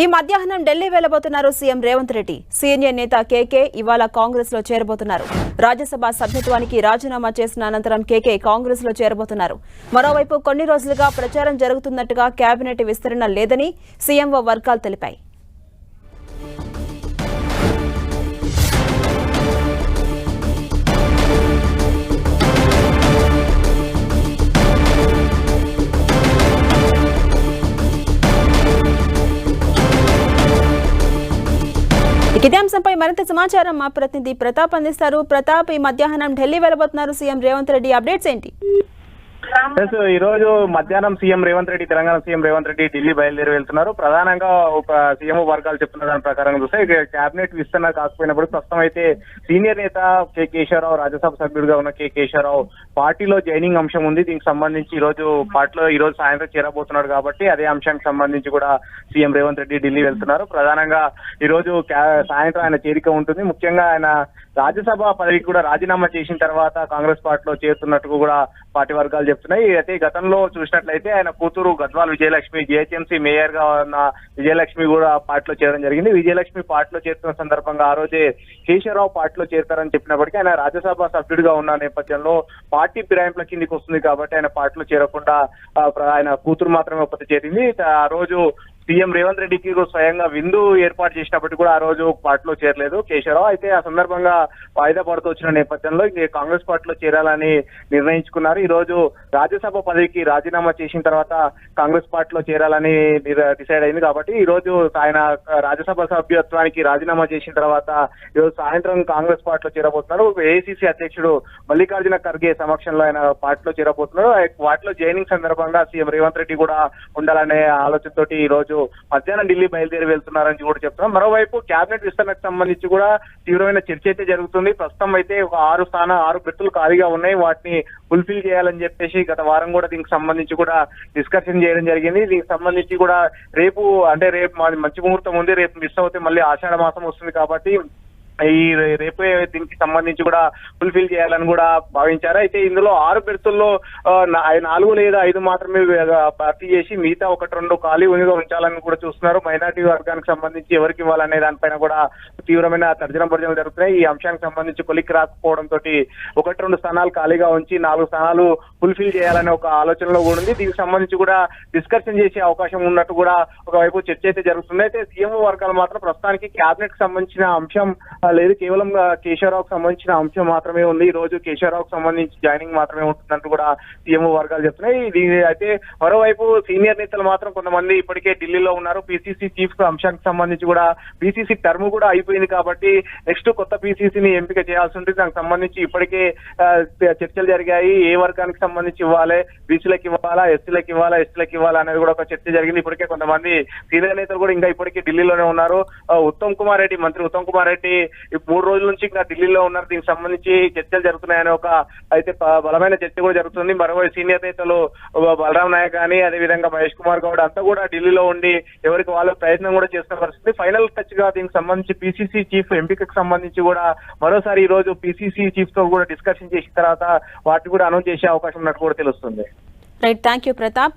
ఈ మధ్యాహ్నం ఢిల్లీ వెళ్ళబోతున్నారు సీఎం రేవంత్ రెడ్డి. సీనియర్ నేత కేకే ఇవాళ కాంగ్రెస్లో చేరబోతున్నారు. రాజ్యసభ సభ్యత్వానికి రాజీనామా చేసిన అనంతరం కేకే కాంగ్రెస్లో చేరబోతున్నారు. మరోవైపు కొన్ని రోజులుగా ప్రచారం జరుగుతున్నట్టుగా కేబినెట్ విస్తరణ లేదని సీఎంఓ వర్గాలు తెలిపాయి. ఇదే అంశంపై మరింత సమాచారం మా ప్రతినిధి ప్రతాప్ అందిస్తారు. ప్రతాప్ ఈ మధ్యాహ్నం ఢిల్లీ వెళ్ళబోతున్నారు సీఎం రేవంత్ రెడ్డి. అప్డేట్స్ ఏంటి? ఎస్ ఈ రోజు మధ్యాహ్నం సీఎం రేవంత్ రెడ్డి తెలంగాణ సీఎం రేవంత్ రెడ్డి ఢిల్లీ బయలుదేరి వెళ్తున్నారు. ప్రధానంగా ఒక సీఎం వర్గాలు చెప్తున్న దాని ప్రకారం చూస్తే ఇక కేబినెట్ విస్తరణ కాకపోయినప్పుడు ప్రస్తుతం అయితే సీనియర్ నేత కె కేశవరావు రాజ్యసభ సభ్యుడిగా ఉన్న కె కేశవరావు పార్టీలో జాయినింగ్ అంశం ఉంది. దీనికి సంబంధించి ఈ రోజు పార్టీలో ఈ రోజు సాయంత్రం చేరబోతున్నాడు కాబట్టి అదే అంశానికి సంబంధించి కూడా సీఎం రేవంత్ రెడ్డి ఢిల్లీ వెళ్తున్నారు. ప్రధానంగా ఈ రోజు సాయంత్రం ఆయన చేరిక ఉంటుంది. ముఖ్యంగా ఆయన రాజ్యసభ పదవికి కూడా రాజీనామా చేసిన తర్వాత కాంగ్రెస్ పార్టీలో చేరుతున్నట్టు కూడా పార్టీ వర్గాలు చెప్తున్నారు చెప్తున్నాయి అయితే గతంలో చూసినట్లయితే ఆయన కూతురు గద్వాల్ విజయలక్ష్మి జిహెచ్ఎంసీ మేయర్గా ఉన్న విజయలక్ష్మి కూడా పార్టీలో చేరడం జరిగింది. విజయలక్ష్మి పార్టీలో చేరుతున్న సందర్భంగా ఆ రోజే కేశవరావు పార్టీలో చేరుతారని చెప్పినప్పటికీ ఆయన రాజ్యసభ సభ్యుడిగా ఉన్న నేపథ్యంలో పార్టీ ఫిరాయింపుల కిందికి వస్తుంది కాబట్టి ఆయన పార్టీలో చేరకుండా ఆయన కూతురు మాత్రమే ఒక్కటి చేరింది. ఆ రోజు సీఎం రేవంత్ రెడ్డికి స్వయంగా విందు ఏర్పాటు చేసినప్పటికీ కూడా ఆ రోజు పార్టీలో చేరలేదు కేశవరావు. అయితే ఆ సందర్భంగా వాయిదా పడుతూ వచ్చిన నేపథ్యంలో కాంగ్రెస్ పార్టీలో చేరాలని నిర్ణయించుకున్నారు. ఈ రోజు రాజ్యసభ పదవికి రాజీనామా చేసిన తర్వాత కాంగ్రెస్ పార్టీలో చేరాలని డిసైడ్ అయింది కాబట్టి ఈ రోజు ఆయన రాజ్యసభ సభ్యత్వానికి రాజీనామా చేసిన తర్వాత ఈ రోజు సాయంత్రం కాంగ్రెస్ పార్టీలో చేరబోతున్నారు. ఏఐసిసి అధ్యక్షుడు మల్లికార్జున ఖర్గే సమక్షంలో ఆయన పార్టీలో చేరబోతున్నారు. వాటిలో జాయినింగ్ సందర్భంగా సీఎం రేవంత్ రెడ్డి కూడా ఉండాలనే ఆలోచనతోటి ఈ రోజు మధ్యాహ్నం ఢిల్లీ బయలుదేరి వెళ్తున్నారని కూడా చెప్తున్నాం. మరోవైపు కేబినెట్ విస్తరణకు సంబంధించి కూడా తీవ్రమైన చర్చ అయితే జరుగుతుంది. ప్రస్తుతం అయితే ఒక ఆరు స్థాన ఆరు బెర్తులు ఖాళీగా ఉన్నాయి. వాటిని ఫుల్ఫిల్ చేయాలని చెప్పేసి గత వారం కూడా దీనికి సంబంధించి కూడా డిస్కషన్ చేయడం జరిగింది. దీనికి సంబంధించి కూడా రేపు అంటే రేపు మంచి ముహూర్తం ఉంది. రేపు మిస్ అవుతే మళ్ళీ ఆషాఢ మాసం వస్తుంది కాబట్టి ఈ రేపు దీనికి సంబంధించి కూడా ఫుల్ఫిల్ చేయాలని కూడా భావించారు. అయితే ఇందులో ఆరు బెర్తుల్లో నాలుగు లేదా ఐదు మాత్రమే భర్తీ చేసి మిగతా ఒకటి రెండు ఖాళీ ఉనిగా ఉంచాలని కూడా చూస్తున్నారు. మైనార్టీ వర్గానికి సంబంధించి ఎవరికి ఇవ్వాలనే దానిపైన కూడా తీవ్రమైన తర్జన భర్జనలు జరుగుతున్నాయి. ఈ అంశానికి సంబంధించి కొలిక్ రాకపోవడం తోటి ఒకటి రెండు స్థానాలు ఖాళీగా ఉంచి నాలుగు స్థానాలు ఫుల్ఫిల్ చేయాలనే ఒక ఆలోచనలో కూడా ఉంది. దీనికి సంబంధించి కూడా డిస్కషన్ చేసే అవకాశం ఉన్నట్టు కూడా ఒకవైపు చర్చ అయితే జరుగుతుంది. అయితే సీఎం వర్గాలు మాత్రం ప్రస్తుతానికి కేబినెట్కి సంబంధించిన అంశం లేదు కేవలం కేశవరావుకు సంబంధించిన అంశం మాత్రమే ఉంది. ఈ రోజు కేశవరావుకు సంబంధించి జాయినింగ్ మాత్రమే ఉంటుందంటూ కూడా సీఎం వర్గాలు చెప్తున్నాయి. ఇది అయితే మరోవైపు సీనియర్ నేతలు మాత్రం కొంతమంది ఇప్పటికే ఢిల్లీలో ఉన్నారు. పీసీసీ చీఫ్ అంశానికి సంబంధించి కూడా పీసీసీ టర్మ్ కూడా అయిపోయింది కాబట్టి నెక్స్ట్ కొత్త పీసీసీని ఎంపిక చేయాల్సి ఉంటుంది. దానికి సంబంధించి ఇప్పటికే చర్చలు జరిగాయి. ఏ వర్గానికి సంబంధించి ఇవ్వాలి? బీసీలకు ఇవ్వాలా? ఎస్సీలకు ఇవ్వాలా? ఎస్టీలకు ఇవ్వాలా? అనేది కూడా ఒక చర్చ జరిగింది. ఇప్పటికే కొంతమంది సీనియర్ నేతలు కూడా ఇంకా ఇప్పటికే ఢిల్లీలోనే ఉన్నారు. ఉత్తమ్ కుమార్ రెడ్డి మంత్రి ఉత్తమ్ కుమార్ రెడ్డి మూడు రోజుల నుంచి ఇంకా ఢిల్లీలో ఉన్నారు. దీనికి సంబంధించి చర్చలు జరుగుతున్నాయని ఒక అయితే బలమైన చర్చ కూడా జరుగుతుంది. మరోవైపు సీనియర్ నేతలు బలరాం నాయక్ కానీ అదే విధంగా మహేష్ కుమార్ గౌడ్ అంతా కూడా ఢిల్లీలో ఉండి ఎవరికి వాళ్ళు ప్రయత్నం కూడా చేస్తున్న పరిస్థితి. ఫైనల్ టచ్గా దీనికి సంబంధించి పిసిసి చీఫ్ ఎంపికకు సంబంధించి కూడా మరోసారి ఈ రోజు పిసిసి చీఫ్తో కూడా డిస్కషన్ చేసిన తర్వాత వాటిని కూడా అనౌన్స్ చేసే అవకాశం ఉన్నట్టు కూడా తెలుస్తుంది. Right thank you Pratap.